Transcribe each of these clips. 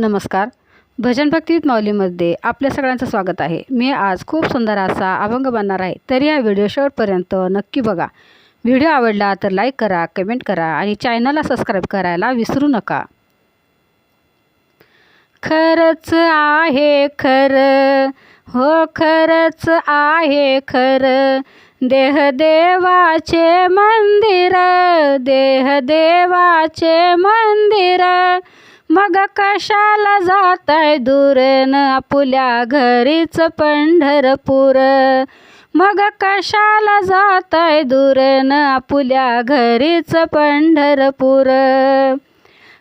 नमस्कार. भजन भक्तीत माऊलीमध्ये आपल्या सगळ्यांचं स्वागत आहे. मी आज खूप सुंदर असा अभंग बनणार आहे तर या व्हिडिओ शेवटपर्यंत नक्की बघा. व्हिडिओ आवडला तर लाईक करा कमेंट करा आणि चॅनलला सबस्क्राईब करायला विसरू नका. खरंच आहे खरं हो खरंच आहे खरं. देहदेवाचे मंदिर देह देवाचे मंदिर. मग कशाला जाताय दूरन आपुल्या घरीच पंढरपूर? मग कशाला जाताय दूरन आपुल्या घरीच पंढरपूर?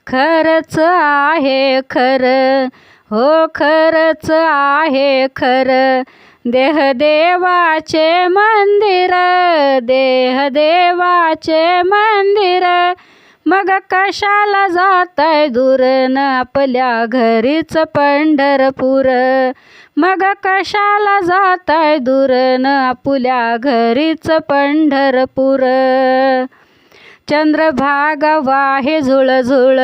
खरंच आहे खरं हो खरंच आहे खरं. देहदेवाचे मंदिर देहदेवाचे मंदिर मग कशाला जाताय दूरन आपल्या घरीच पंढरपूर? मग कशाला जाताय दूरन आपल्या घरीच पंढरपूर? चंद्रभागा वाहे झुळझुळ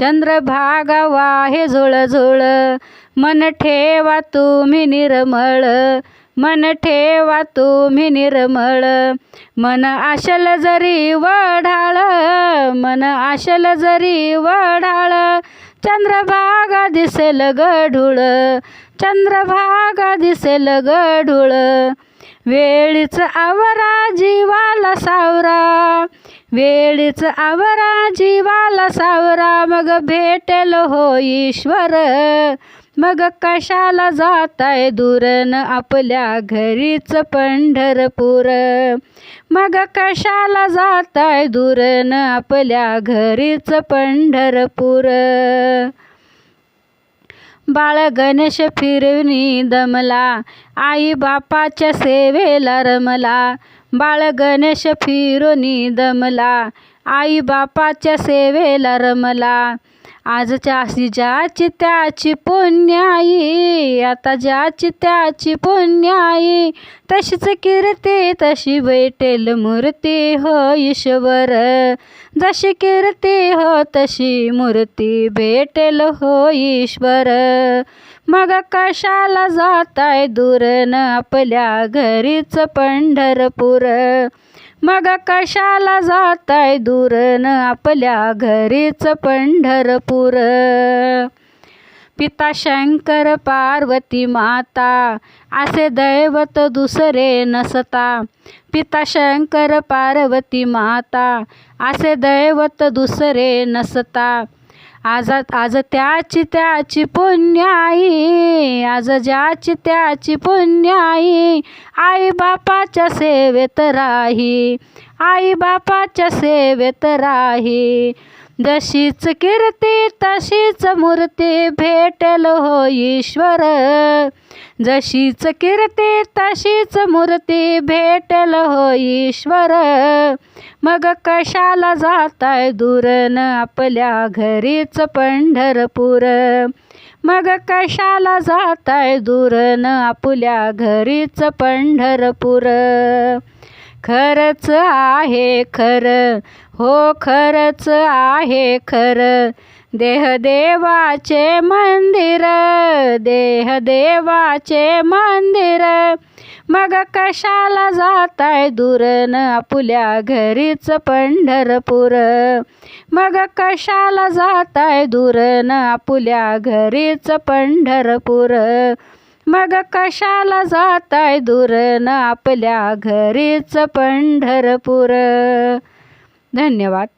चंद्रभागा वाहे झुळझुळ. मन ठेवा तुम्ही निर्मळ मन ठेवा तुम्ही निर्मळ. मन आशल जरी वढाळ मन आशल जरी वडाळ चंद्रभागा दिसेल गढूळ चंद्रभागा दिसेल गढूळ. वेळीच आवरा जीवाला सावरा. वेळीच आवरा जीवाला सावरा. मग भेटेल हो ईश्वर. मग कशाला जाताय दुरन आपल्या घरीच पंढरपूर. मग कशाला जाताय दुरन आपल्या घरीच पंढरपूर. बाळ गणेश फिरवणी दमला. आई बापाच्या सेवेला रमला. बाळ गणेश फिरोनी दमला. आई बापाच्या सेवेला रमला. आजच्या ज्याची त्याची पुण्याई आता ज्याची त्याची पुण्याई तशीच कीर्ती तशी भेटेल मूर्ती हो ईश्वर. जशी कीर्ती हो तशी मूर्ती भेटेल हो ईश्वर. मग कशाला जाताय दूरन आपल्या घरीच पंढरपूर? मग कशाला जाताय दूरन आपल्या घरीच पंढरपूर? पिता शंकर पार्वती माता असे दैवत दुसरे नसता. पिता शंकर पार्वती माता असे दैवत दुसरे नसता. आज आज त्याची त्याची पुण्याई आज ज्याची त्याची पुण्याई आई बापाच्या सेवेत राही. आई बापाच्या सेवेत राही. जशीच कीर्ती तशीच मूर्ती भेटेल हो ईश्वर. जशीच कीर्ती तशीच मूर्ती भेटेल हो ईश्वर. मग कशाला जाताय दूरन आपल्या घरीच पंढरपूर? मग कशाला जाताय दूरन आपल्या घरीच पंढरपूर? खरंच आहे खरं. हो खरंच आहे खरं. देहदेवाचे मंदिर देहदेवाचे मंदिर. मग कशाला जाताय दूरन आपुल्या घरीच पंढरपूर? मग कशाला जाताय दूरन आपुल्या घरीच पंढरपूर? मग कशाला जाताय दूरन आपल्या घरीच पंढरपूर? धन्यवाद.